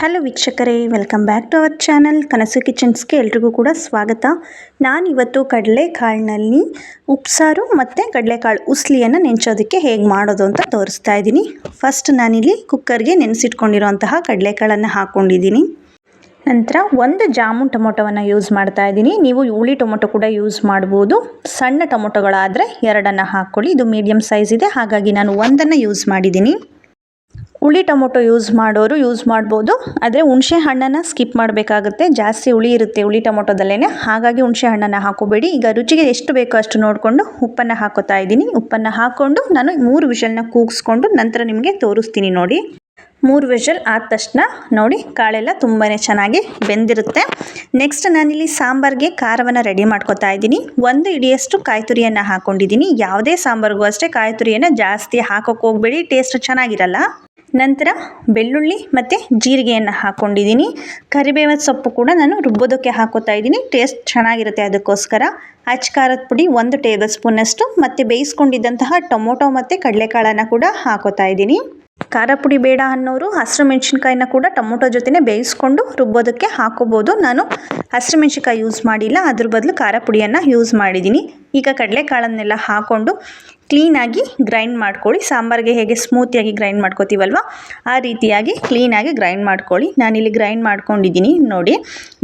Hello ವೀಕ್ಷಕರೇ, welcome back to our channel ಕನಸು ಕಿಚನ್ಸ್ಗೆ ಎಲ್ರಿಗೂ ಕೂಡ ಸ್ವಾಗತ. ನಾನಿವತ್ತು ಕಡಲೆಕಾಳಿನಲ್ಲಿ ಉಪ್ಸಾರು ಮತ್ತು ಕಡಲೆಕಾಳು ಉಸ್ಲಿಯನ್ನು ನೆಂಚೋದಕ್ಕೆ ಹೇಗೆ ಮಾಡೋದು ಅಂತ ತೋರಿಸ್ತಾ ಇದ್ದೀನಿ. ಫಸ್ಟ್ ನಾನಿಲ್ಲಿ ಕುಕ್ಕರ್ಗೆ ನೆನೆಸಿಟ್ಕೊಂಡಿರೋಂತಹ ಕಡಲೆಕಾಳನ್ನು ಹಾಕ್ಕೊಂಡಿದ್ದೀನಿ. ನಂತರ ಒಂದು ಜಾಮೂನ್ ಟೊಮೊಟೊವನ್ನು ಯೂಸ್ ಮಾಡ್ತಾ ಇದ್ದೀನಿ. ನೀವು ಹುಳಿ ಟೊಮೊಟೊ ಕೂಡ ಯೂಸ್ ಮಾಡ್ಬೋದು. ಸಣ್ಣ ಟೊಮೊಟೊಗಳಾದರೆ ಎರಡನ್ನು ಹಾಕ್ಕೊಳ್ಳಿ. ಇದು ಮೀಡಿಯಮ್ ಸೈಜ್ ಇದೆ. ಹಾಗಾಗಿ ನಾನು ಒಂದನ್ನು ಯೂಸ್ ಮಾಡಿದ್ದೀನಿ. ಹುಳಿ ಟೊಮೊಟೊ ಯೂಸ್ ಮಾಡೋರು ಯೂಸ್ ಮಾಡ್ಬೋದು. ಆದರೆ ಹುಣಸೆ ಹಣ್ಣನ್ನು ಸ್ಕಿಪ್ ಮಾಡಬೇಕಾಗುತ್ತೆ. ಜಾಸ್ತಿ ಹುಳಿ ಇರುತ್ತೆ ಹುಳಿ ಟೊಮೊಟೊದಲ್ಲೇ ಹಾಗಾಗಿ ಹುಣಸೆ ಹಣ್ಣನ್ನು ಹಾಕೋಬೇಡಿ. ಈಗ ರುಚಿಗೆ ಎಷ್ಟು ಬೇಕೋ ಅಷ್ಟು ನೋಡಿಕೊಂಡು ಉಪ್ಪನ್ನು ಹಾಕೋತಾ ಇದ್ದೀನಿ. ಉಪ್ಪನ್ನು ಹಾಕ್ಕೊಂಡು ನಾನು ಮೂರು ವಿಷಲ್ನ ಕೂಗಿಸ್ಕೊಂಡು ನಂತರ ನಿಮಗೆ ತೋರಿಸ್ತೀನಿ ನೋಡಿ. ಮೂರು ವಿಷಲ್ ಆದ ತಕ್ಷಣ ನೋಡಿ, ಕಾಳೆಲ್ಲ ತುಂಬಾ ಚೆನ್ನಾಗಿ ಬೆಂದಿರುತ್ತೆ. ನೆಕ್ಸ್ಟ್ ನಾನಿಲ್ಲಿ ಸಾಂಬಾರಿಗೆ ಖಾರವನ್ನು ರೆಡಿ ಮಾಡ್ಕೊತಾ ಇದ್ದೀನಿ. ಒಂದು ಇಡಿಯಷ್ಟು ಕಾಯಿ ತುರಿಯನ್ನು ಹಾಕ್ಕೊಂಡಿದ್ದೀನಿ ಯಾವುದೇ ಸಾಂಬಾರಿಗೂ ಅಷ್ಟೇ ಕಾಯಿ ತುರಿಯನ್ನು ಜಾಸ್ತಿ ಹಾಕೋಕೆ ಹೋಗಬೇಡಿ. ಟೇಸ್ಟ್ ಚೆನ್ನಾಗಿರಲ್ಲ. ನಂತರ ಬೆಳ್ಳುಳ್ಳಿ ಮತ್ತು ಜೀರಿಗೆಯನ್ನು ಹಾಕ್ಕೊಂಡಿದ್ದೀನಿ ಕರಿಬೇವಿನ ಸೊಪ್ಪು ಕೂಡ ನಾನು ರುಬ್ಬೋದಕ್ಕೆ ಹಾಕೋತಾ ಇದ್ದೀನಿ. ಟೇಸ್ಟ್ ಚೆನ್ನಾಗಿರುತ್ತೆ ಅದಕ್ಕೋಸ್ಕರ. ಅಚ್ಚ ಖಾರದ ಪುಡಿ ಒಂದು ಟೇಬಲ್ ಸ್ಪೂನಷ್ಟು ಮತ್ತು ಬೇಯಿಸ್ಕೊಂಡಿದ್ದಂತಹ ಟೊಮೊಟೊ ಮತ್ತು ಕಡಲೆಕಾಳನ್ನು ಕೂಡ ಹಾಕೋತಾ ಇದ್ದೀನಿ. ಖಾರ ಪುಡಿ ಬೇಡ ಅನ್ನೋರು ಹಸಿರು ಮೆಣಸಿನ್ಕಾಯಿನ ಕೂಡ ಟೊಮೊಟೊ ಜೊತೆನೇ ಬೇಯಿಸ್ಕೊಂಡು ರುಬ್ಬೋದಕ್ಕೆ ಹಾಕೋಬೋದು. ನಾನು ಹಸಿರು ಮೆಣಸಿನ್ಕಾಯಿ ಯೂಸ್ ಮಾಡಿಲ್ಲ. ಅದ್ರ ಬದಲು ಖಾರ ಪುಡಿಯನ್ನು ಯೂಸ್ ಮಾಡಿದ್ದೀನಿ. ಈಗ ಕಡಲೆಕಾಳನ್ನೆಲ್ಲ ಹಾಕ್ಕೊಂಡು ಕ್ಲೀನಾಗಿ ಗ್ರೈಂಡ್ ಮಾಡ್ಕೊಳ್ಳಿ. ಸಾಂಬಾರಿಗೆ ಹೇಗೆ ಸ್ಮೂತಿಯಾಗಿ ಗ್ರೈಂಡ್ ಮಾಡ್ಕೋತೀವಲ್ವ, ಆ ರೀತಿಯಾಗಿ ಕ್ಲೀನಾಗಿ ಗ್ರೈಂಡ್ ಮಾಡ್ಕೊಳ್ಳಿ. ನಾನಿಲ್ಲಿ ಗ್ರೈಂಡ್ ಮಾಡ್ಕೊಂಡಿದ್ದೀನಿ, ನೋಡಿ.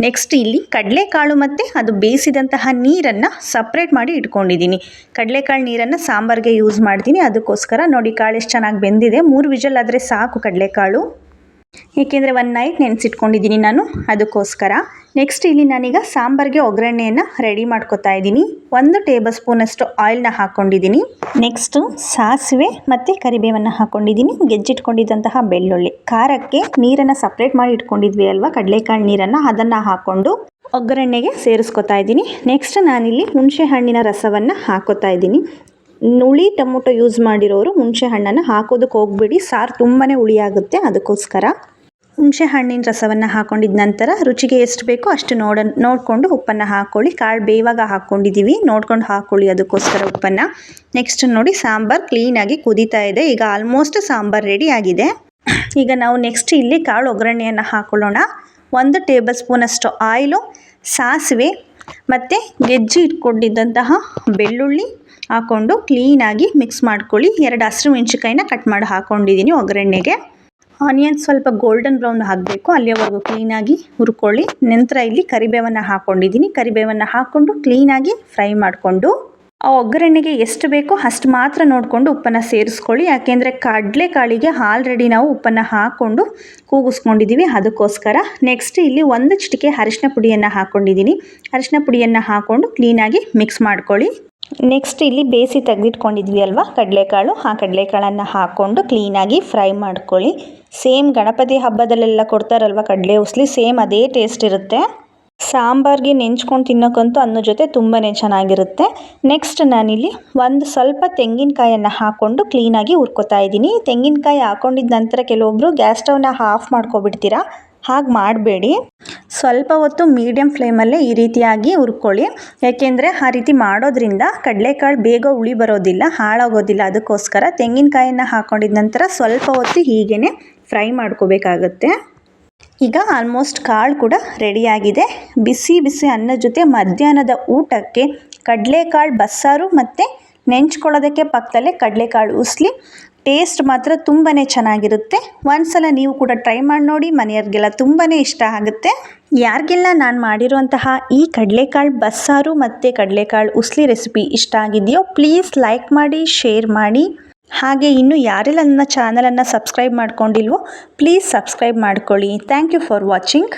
ನೆಕ್ಸ್ಟ್ ಇಲ್ಲಿ ಕಡಲೆಕಾಳು ಮತ್ತು ಅದು ಬೇಯಿಸಿದಂತಹ ನೀರನ್ನು ಸಪ್ರೇಟ್ ಮಾಡಿ ಇಟ್ಕೊಂಡಿದ್ದೀನಿ. ಕಡಲೆಕಾಳು ನೀರನ್ನು ಸಾಂಬಾರಿಗೆ ಯೂಸ್ ಮಾಡ್ತೀನಿ. ಅದಕ್ಕೋಸ್ಕರ ನೋಡಿ ಕಾಳು ಎಷ್ಟು ಚೆನ್ನಾಗಿ ಬೆಂದಿದೆ. ಮೂರು ವಿಜಲ್ ಆದರೆ ಸಾಕು ಕಡಲೆಕಾಳು. ಏಕೆಂದರೆ ಒನ್ ನೈಟ್ ನೆನೆಸಿಟ್ಕೊಂಡಿದ್ದೀನಿ ನಾನು, ಅದಕ್ಕೋಸ್ಕರ. ನೆಕ್ಸ್ಟ್ ಇಲ್ಲಿ ನಾನೀಗ ಸಾಂಬಾರಿಗೆ ಒಗ್ಗರಣೆಯನ್ನು ರೆಡಿ ಮಾಡ್ಕೊತಾ ಇದ್ದೀನಿ. ಒಂದು ಟೇಬಲ್ ಸ್ಪೂನಷ್ಟು ಆಯಿಲ್ನ ಹಾಕ್ಕೊಂಡಿದ್ದೀನಿ ನೆಕ್ಸ್ಟು ಸಾಸಿವೆ ಮತ್ತು ಕರಿಬೇವನ್ನು ಹಾಕ್ಕೊಂಡಿದ್ದೀನಿ ಗೆಜ್ಜಿಟ್ಕೊಂಡಿದ್ದಂತಹ ಬೆಳ್ಳುಳ್ಳಿ. ಖಾರಕ್ಕೆ ನೀರನ್ನು ಸಪ್ರೇಟ್ ಮಾಡಿ ಇಟ್ಕೊಂಡಿದ್ವಿ ಅಲ್ವಾ? ಕಡಲೆಕಾಳು ನೀರನ್ನು ಅದನ್ನು ಹಾಕ್ಕೊಂಡು ಒಗ್ಗರಣೆಗೆ ಸೇರಿಸ್ಕೊತಾ ಇದ್ದೀನಿ. ನೆಕ್ಸ್ಟ್ ನಾನಿಲ್ಲಿ ಹುಣಸೆ ಹಣ್ಣಿನ ರಸವನ್ನು ಹಾಕೋತಾ ಇದ್ದೀನಿ. ಹುಳಿ ಟೊಮೊಟೊ ಯೂಸ್ ಮಾಡಿರೋರು ಹುಣಸೆ ಹಣ್ಣನ್ನು ಹಾಕೋದಕ್ಕೆ ಹೋಗಬೇಡಿ. ಸಾರು ತುಂಬಾ ಹುಳಿ ಆಗುತ್ತೆ ಅದಕ್ಕೋಸ್ಕರ. ಹುಣಸೆ ಹಣ್ಣಿನ ರಸವನ್ನು ಹಾಕೊಂಡಿದ ನಂತರ ರುಚಿಗೆ ಎಷ್ಟು ಬೇಕೋ ಅಷ್ಟು ನೋಡ, ನೋಡಿಕೊಂಡು ಉಪ್ಪನ್ನು ಹಾಕ್ಕೊಳ್ಳಿ ಕಾಳು ಬೇವಾಗ ಹಾಕ್ಕೊಂಡಿದ್ದೀವಿ ನೋಡ್ಕೊಂಡು ಹಾಕ್ಕೊಳ್ಳಿ ಅದಕ್ಕೋಸ್ಕರ ಉಪ್ಪನ್ನು. ನೆಕ್ಸ್ಟ್ ನೋಡಿ ಸಾಂಬಾರು ಕ್ಲೀನಾಗಿ ಕುದೀತಾ ಇದೆ. ಈಗ ಆಲ್ಮೋಸ್ಟ್ ಸಾಂಬಾರು ರೆಡಿ ಆಗಿದೆ. ಈಗ ನಾವು ನೆಕ್ಸ್ಟ್ ಇಲ್ಲಿ ಕಾಳು ಒಗ್ಗರಣೆಯನ್ನು ಹಾಕ್ಕೊಳ್ಳೋಣ ಒಂದು ಟೇಬಲ್ ಸ್ಪೂನಷ್ಟು ಆಯಿಲು ಸಾಸಿವೆ ಮತ್ತು ಗೆಜ್ಜಿ ಇಟ್ಕೊಂಡಿದ್ದಂತಹ ಬೆಳ್ಳುಳ್ಳಿ ಹಾಕ್ಕೊಂಡು ಕ್ಲೀನಾಗಿ ಮಿಕ್ಸ್ ಮಾಡ್ಕೊಳ್ಳಿ. ಎರಡು ಹಸಿರು ಮೆಣಸಿಕಾಯಿನ ಕಟ್ ಮಾಡಿ ಹಾಕ್ಕೊಂಡಿದ್ದೀನಿ ಒಗ್ಗರಣೆಗೆ. ಆನಿಯನ್ ಸ್ವಲ್ಪ ಗೋಲ್ಡನ್ ಬ್ರೌನ್ ಹಾಕಬೇಕು. ಅಲ್ಲಿಯವರೆಗೂ ಕ್ಲೀನಾಗಿ ಹುರ್ಕೊಳ್ಳಿ. ನಂತರ ಇಲ್ಲಿ ಕರಿಬೇವನ್ನು ಹಾಕ್ಕೊಂಡಿದ್ದೀನಿ ಕರಿಬೇವನ್ನು ಹಾಕ್ಕೊಂಡು ಕ್ಲೀನಾಗಿ ಫ್ರೈ ಮಾಡಿಕೊಂಡು ಆ ಒಗ್ಗರಣೆಗೆ ಎಷ್ಟು ಬೇಕೋ ಅಷ್ಟು ಮಾತ್ರ ನೋಡಿಕೊಂಡು ಉಪ್ಪನ್ನು ಸೇರಿಸ್ಕೊಳ್ಳಿ. ಯಾಕೆಂದರೆ ಕಡಲೆಕಾಳಿಗೆ ಆಲ್ರೆಡಿ ನಾವು ಉಪ್ಪನ್ನು ಹಾಕ್ಕೊಂಡು ಕೂಗಿಸ್ಕೊಂಡಿದ್ದೀವಿ ಅದಕ್ಕೋಸ್ಕರ ನೆಕ್ಸ್ಟ್ ಇಲ್ಲಿ ಒಂದು ಚಿಟಿಕೆ ಅರಿಶಿನ ಪುಡಿಯನ್ನು ಹಾಕ್ಕೊಂಡಿದ್ದೀನಿ ಅರಿಶಿನ ಪುಡಿಯನ್ನು ಹಾಕ್ಕೊಂಡು ಕ್ಲೀನಾಗಿ ಮಿಕ್ಸ್ ಮಾಡ್ಕೊಳ್ಳಿ. ನೆಕ್ಸ್ಟ್ ಇಲ್ಲಿ ಬೇಯಿಸಿ ತೆಗೆದಿಟ್ಕೊಂಡಿದ್ವಿ ಅಲ್ವಾ? ಕಡಲೆಕಾಳು. ಆ ಕಡಲೆಕಾಳನ್ನು ಹಾಕ್ಕೊಂಡು ಕ್ಲೀನಾಗಿ ಫ್ರೈ ಮಾಡ್ಕೊಳ್ಳಿ. ಸೇಮ್ ಗಣಪತಿ ಹಬ್ಬದಲ್ಲೆಲ್ಲ ಕೊಡ್ತಾರಲ್ವ ಕಡಲೆ ಉಸ್ಲಿ? ಸೇಮ್ ಅದೇ ಟೇಸ್ಟ್ ಇರುತ್ತೆ. ಸಾಂಬಾರ್ಗೆ ನೆಂಚ್ಕೊಂಡು ತಿನ್ನೋಕ್ಕಂತೂ ಅನ್ನೋ ಜೊತೆ ತುಂಬಾ ಚೆನ್ನಾಗಿರುತ್ತೆ. ನೆಕ್ಸ್ಟ್ ನಾನಿಲ್ಲಿ ಒಂದು ಸ್ವಲ್ಪ ತೆಂಗಿನಕಾಯನ್ನು ಹಾಕ್ಕೊಂಡು ಕ್ಲೀನಾಗಿ ಹುರ್ಕೋತಾ ಇದ್ದೀನಿ. ತೆಂಗಿನಕಾಯಿ ಹಾಕ್ಕೊಂಡಿದ್ದ ನಂತರ ಕೆಲವೊಬ್ಬರು ಗ್ಯಾಸ್ ಸ್ಟವ್ನ ಆಫ್ ಮಾಡ್ಕೊಬಿಡ್ತೀರಾ? ಹಾಗೆ ಮಾಡಬೇಡಿ. ಸ್ವಲ್ಪ ಹೊತ್ತು ಮೀಡಿಯಮ್ ಫ್ಲೇಮಲ್ಲೇ ಈ ರೀತಿಯಾಗಿ ಹುರ್ಕೊಳ್ಳಿ. ಯಾಕೆಂದರೆ ಆ ರೀತಿ ಮಾಡೋದ್ರಿಂದ ಕಡಲೆಕಾಳು ಬೇಗ ಉಳಿ ಬರೋದಿಲ್ಲ, ಹಾಳಾಗೋದಿಲ್ಲ. ಅದಕ್ಕೋಸ್ಕರ ತೆಂಗಿನಕಾಯಿಯನ್ನು ಹಾಕೊಂಡಿದ ನಂತರ ಸ್ವಲ್ಪ ಹೊತ್ತು ಹೀಗೇ ಫ್ರೈ ಮಾಡ್ಕೋಬೇಕಾಗತ್ತೆ. ಈಗ ಆಲ್ಮೋಸ್ಟ್ ಕಾಳು ಕೂಡ ರೆಡಿಯಾಗಿದೆ ಬಿಸಿ ಬಿಸಿ ಅನ್ನ ಜೊತೆ ಮಧ್ಯಾಹ್ನದ ಊಟಕ್ಕೆ ಕಡಲೆಕಾಳು ಬಸ್ಸಾರು ಮತ್ತು ನೆಂಚ್ಕೊಳ್ಳೋದಕ್ಕೆ ಪಕ್ಕದಲ್ಲೇ ಕಡಲೆಕಾಳು ಉಸ್ಲಿ ಟೇಸ್ಟ್ ಮಾತ್ರ ತುಂಬಾ ಚೆನ್ನಾಗಿರುತ್ತೆ. ಒಂದ್ಸಲ ನೀವು ಕೂಡ ಟ್ರೈ ಮಾಡಿ ನೋಡಿ, ಮನೆಯವ್ರಿಗೆಲ್ಲ ತುಂಬಾ ಇಷ್ಟ ಆಗುತ್ತೆ. ಯಾರಿಗೆಲ್ಲ ನಾನು ಮಾಡಿರುವಂತಹ ಈ ಕಡಲೆಕಾಳು ಬಸ್ಸಾರು ಮತ್ತು ಕಡಲೆಕಾಳು ಉಸ್ಲಿ ರೆಸಿಪಿ ಇಷ್ಟ ಆಗಿದೆಯೋ ಪ್ಲೀಸ್ ಲೈಕ್ ಮಾಡಿ ಶೇರ್ ಮಾಡಿ. ಹಾಗೆ ಇನ್ನು ಯಾರೆಲ್ಲ ನನ್ನ ಚಾನಲನ್ನು ಸಬ್ಸ್ಕ್ರೈಬ್ ಮಾಡ್ಕೊಂಡಿಲ್ವೋ ಪ್ಲೀಸ್ ಸಬ್ಸ್ಕ್ರೈಬ್ ಮಾಡ್ಕೊಳ್ಳಿ. Thank you for watching